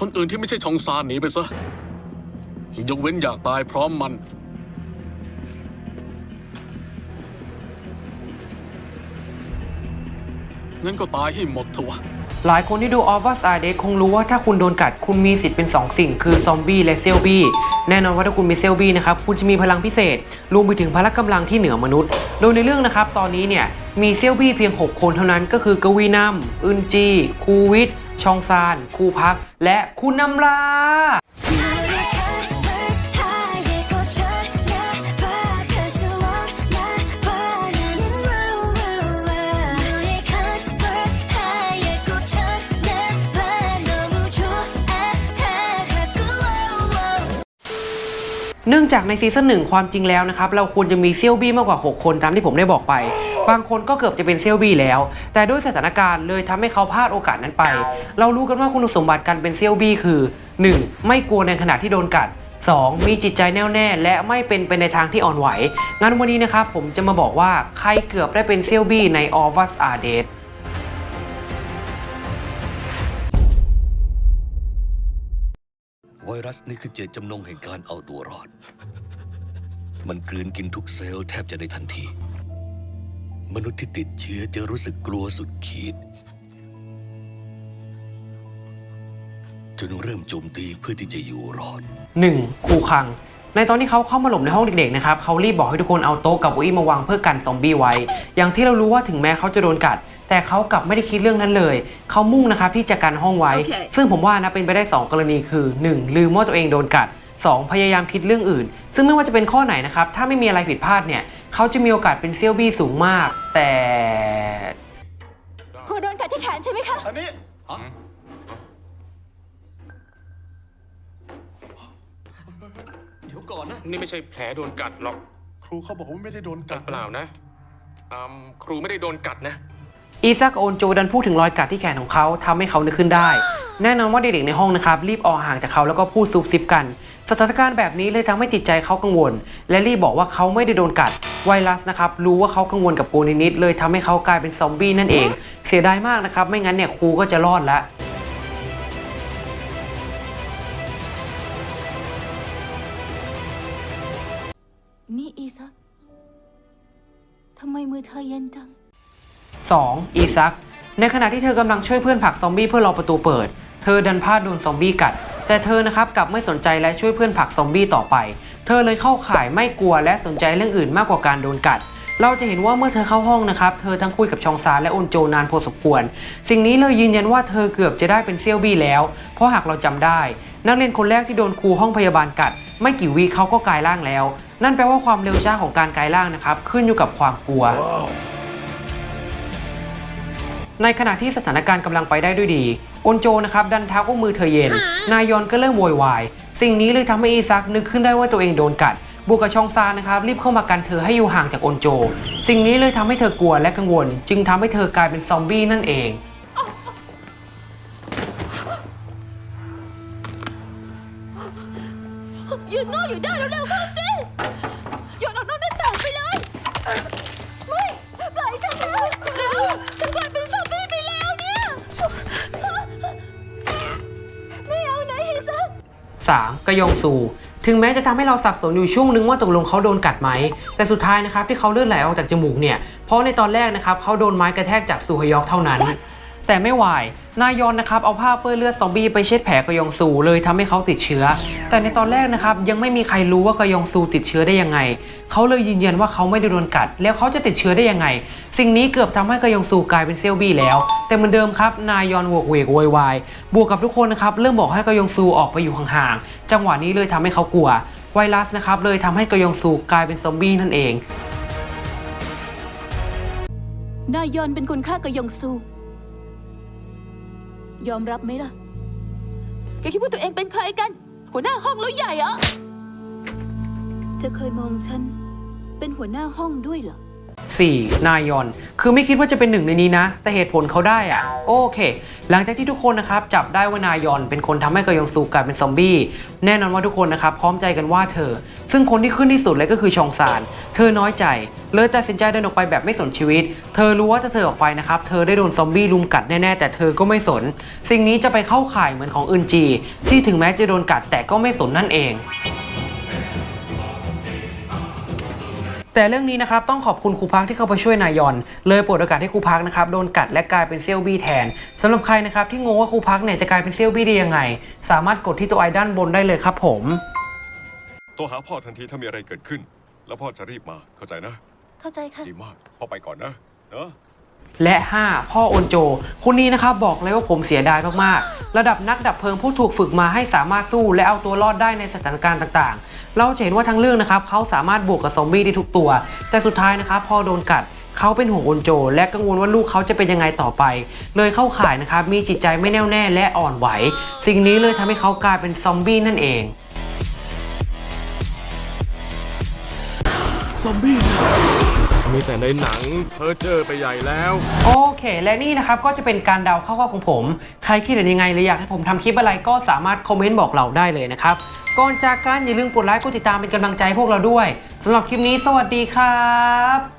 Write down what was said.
คนอื่นที่ไม่ใช่ชองซานหนีไปซะ ยกเว้นอยากตายพร้อมมัน งั้นก็ตายให้หมดเถอะวะ หลายคนที่ดูออฟ s ส r เดคงรู้ว่าถ้าคุณโดนกัดคุณมีสิทธิ์เป็น 2 สิ่ง คือซอมบี้และเซลบี้แน่นอนว่าถ้าคุณเป็นเซลบี้นะครับคุณจะมีพลังพิเศษรวมไปถึงพละกำลังที่เหนือมนุษย์ โดยในเรื่องนะครับตอนนี้เนี่ยมีเซลบี้เพียง 6 คนเท่านั้นก็คือกวีนัมอึนจีคูวิท ชองซาน คู่พัก และคุณนำราเนื่องจากในซีซั่นหนึ่งความจริงแล้วนะครับ เราควรจะมีเซียวบี้มากกว่า 6 คนตามที่ผมได้บอกไป บางคนก็เกือบจะเป็นเซียวบี้แล้ว แต่ด้วยสถานการณ์เลยทำให้เขาพลาดโอกาสนั้นไป เรารู้กันว่าคุณสมบัติการเป็นเซียวบี้คือ 1. ไม่กลัวในขณะที่โดนกัด 2. มีจิตใจแน่วแน่ และไม่เป็นไปในทางที่อ่อนไหว งั้นวันนี้นะครับผมจะมาบอกว่าใครเกือบได้เป็นเซียวบี้ใน All of Us Are Dead ไวรัสนี่คือเจตจำนงแห่งการเอาตัวรอด มันกลืนกินทุกเซลล์แทบจะในทันที มนุษย์ที่ติดเชื้อจะรู้สึกกลัวสุดขีด จนเริ่มโจมตีเพื่อที่จะอยู่รอด 1. คูคัง ในตอนที่เขาเข้ามาหลบในห้องเด็กๆนะครับเขารีบบอกให้ทุกคนเอาโต๊ะกับเก้าอี้มาวางเพื่อกันซอมบี้ไว้ อย่างที่เรารู้ว่าถึงแม้เขาจะโดนกัด แต่เขากลับไม่ได้คิดเรื่องนั้นเลย เขามุ่งนะครับที่จะกันห้องไว้โอเคซึ่งผมว่านะเป็นไปได้ 2 กรณีคือ 1. ลืมว่าตัวเองโดนกัด 2. พยายามคิดเรื่องอื่น ซึ่งไม่ว่าจะเป็นข้อไหนนะครับ ถ้าไม่มีอะไรผิดพลาดเนี่ย เขาจะมีโอกาสเป็นเซี่ยวบี้สูงมาก แต่ครูโดนกัดที่แขนใช่ไหมคะ อันนี้เดี๋ยวก่อนนะ นี่ไม่ใช่แผลโดนกัดหรอกครูเขาบอกว่าไม่ได้โดนกัดเปล่านะอืมครูไม่ได้โดนกัดนะ อีซักโอนโจดันพูดถึงรอยกัดที่แขนของเขาทำให้เขานึกขึ้นได้ แน่นอนว่าเด็กๆในห้องนะครับ รีบออกห่างจากเขาแล้วก็พูดซุบซิบกัน สถานการณ์แบบนี้เลยทำให้จิตใจเขากังวล และรีบบอกว่าเขาไม่ได้โดนกัด ไวรัสนะครับรู้ว่าเขากังวลกับโกนิดๆเลยทำให้เขากลายเป็นซอมบี้นั่นเอง เสียดายมากนะครับ ไม่งั้นเนี่ยครูก็จะรอดแล้วนี่อีซักทำไมมือเธอเย็นจัง 2. อีซัก ในขณะที่เธอกำลังช่วยเพื่อนผลักซอมบี้เพื่อรอประตูเปิด เธอดันพลาดโดนซอมบี้กัด แต่เธอนะครับกลับไม่สนใจและช่วยเพื่อนผักซอมบี้ต่อไป เธอเลยเข้าข่ายไม่กลัวและสนใจเรื่องอื่นมากกว่าการโดนกัด เราจะเห็นว่าเมื่อเธอเข้าห้องนะครับ เธอทั้งคุยกับชองซานและอุนโจนานพอสมควร สิ่งนี้เลยยืนยันว่าเธอเกือบจะได้เป็นเซี่ยวบี้แล้ว เพราะหากเราจำได้ นักเรียนคนแรกที่โดนครูห้องพยาบาลกัด ไม่กี่วีเขาก็กลายร่างแล้ว นั่นแปลว่าความเร็วช้าของการกลายร่างนะครับขึ้นอยู่กับความกลัว ในขณะที่สถานการณ์กำลังไปได้ด้วยดีโอนโจนะครับดันเท้าก็มือเธอเย็น นายอนก็เริ่มโวยวาย สิ่งนี้เลยทำให้อีซักนึกขึ้นได้ว่าตัวเองโดนกัดบวกกับชองซานนะครับรีบเข้ามากันเธอให้อยู่ห่างจากโอนโจ สิ่งนี้เลยทำให้เธอกลัวและกังวล จึงทำให้เธอกลายเป็นซอมบี้นั่นเองหยุดโง่อยู่ได้แล้วเร็วเข้าสิหยุดออกนอกหน้าต่างไปเลย 3. กยองซู ถึงแม้จะทำให้เราสับสนอยู่ช่วงนึงว่าตกลงเขาโดนกัดไหม แต่สุดท้ายนะครับที่เขาเลือดไหลออกจากจมูกเนี่ย เพราะในตอนแรกนะครับเขาโดนไม้กระแทกจากซูฮยอกเท่านั้น แต่ไม่วายนายอนนะครับเอาผ้าเปื้อนเลือดซอมบี้ไปเช็ดแผลกยองซูเลยทำให้เขาติดเชื้อ แต่ในตอนแรกนะครับยังไม่มีใครรู้ว่ากยองซูติดเชื้อได้ยังไง เขาเลยยืนยันว่าเขาไม่ได้โดนกัด แล้วเขาจะติดเชื้อได้ยังไง สิ่งนี้เกือบทำให้กยองซูกลายเป็นเซลบี้แล้ว แต่เหมือนเดิมครับนายอนโวกเวกโวยวายบวกกับทุกคนนะครับเริ่มบอกให้กยองซูออกไปอยู่ห่างๆจังหวะนี้เลยทำให้เขากลัว ไวรัสนะครับเลยทำให้กยองซูกลายเป็นซอมบี้นั่นเองนายยอนเป็นคนฆ่ากยองซู ยอมรับไหมล่ะ แกคิดว่าตัวเองเป็นใครกัน หัวหน้าห้องแล้วใหญ่เหรอ เธอเคยมองฉัน เป็นหัวหน้าห้องด้วยเหรอ 4. นายอน คือไม่คิดว่าจะเป็นหนึ่งในนี้นะ แต่เหตุผลเขาได้อะโอเค หลังจากที่ทุกคนนะครับจับได้ว่านายอนเป็นคนทำให้กยองซูกลายเป็นซอมบี้ แน่นอนว่าทุกคนนะครับพร้อมใจกันว่าเธอ ซึ่งคนที่ขึ้นที่สุดเลยก็คือชองซาน เธอน้อยใจ เลยตัดสินใจเดินออกไปแบบไม่สนชีวิต เธอรู้ว่าถ้าเธอออกไปนะครับ เธอได้โดนซอมบี้ลุมกัดแน่ๆ แต่เธอก็ไม่สน สิ่งนี้จะไปเข้าข่ายเหมือนของอึนจี ที่ถึงแม้จะโดนกัดแต่ก็ไม่สนนั่นเอง แต่เรื่องนี้นะครับต้องขอบคุณครูพักที่เข้าไปช่วยนายอน เลยเปิดโอกาสให้ครูพักนะครับโดนกัดและกลายเป็นเซี่ยวบี้แทนสำหรับใครนะครับที่งงว่าครูพักเนี่ยจะกลายเป็นเซี่ยวบี้ได้ยังไง สามารถกดที่ตัวไอด้านบนได้เลยครับผมโทรหาพ่อทันทีถ้ามีอะไรเกิดขึ้น แล้วพ่อจะรีบมาเข้าใจนะ เข้าใจค่ะ ดีมากพ่อไปก่อนนะเนอะ และ 5 พ่อโอนโจ คนนี้นะครับบอกเลยว่าผมเสียดายมากๆ ระดับนักดับเพลิงผู้ถูกฝึกมาให้สามารถสู้และเอาตัวรอดได้ในสถานการณ์ต่างๆ เราจะเห็นว่าทั้งเรื่องนะครับเขาสามารถบวกกับซอมบี้ได้ทุกตัว แต่สุดท้ายนะครับพอโดนกัดเขาเป็นห่วงโอนโจ และกังวลว่าลูกเขาจะเป็นยังไงต่อไป เลยเข้าข่ายนะครับมีจิตใจไม่แน่วแน่และอ่อนไหว สิ่งนี้เลยทำให้เขากลายเป็นซอมบี้นั่นเองซอมบี้ มีแต่ในหนังเพอเจอไปใหญ่แล้ว โอเค และนี่นะครับก็จะเป็นการเดาคร่าวๆของผม ใครคิดเห็นยังไงหรืออยากให้ผมทำคลิปอะไรก็สามารถคอมเมนต์บอกเราได้เลยนะครับ ก่อนจากกันอย่าลืมกดไลค์กดติดตามเป็นกำลังใจให้พวกเราด้วยสำหรับคลิปนี้สวัสดีครับ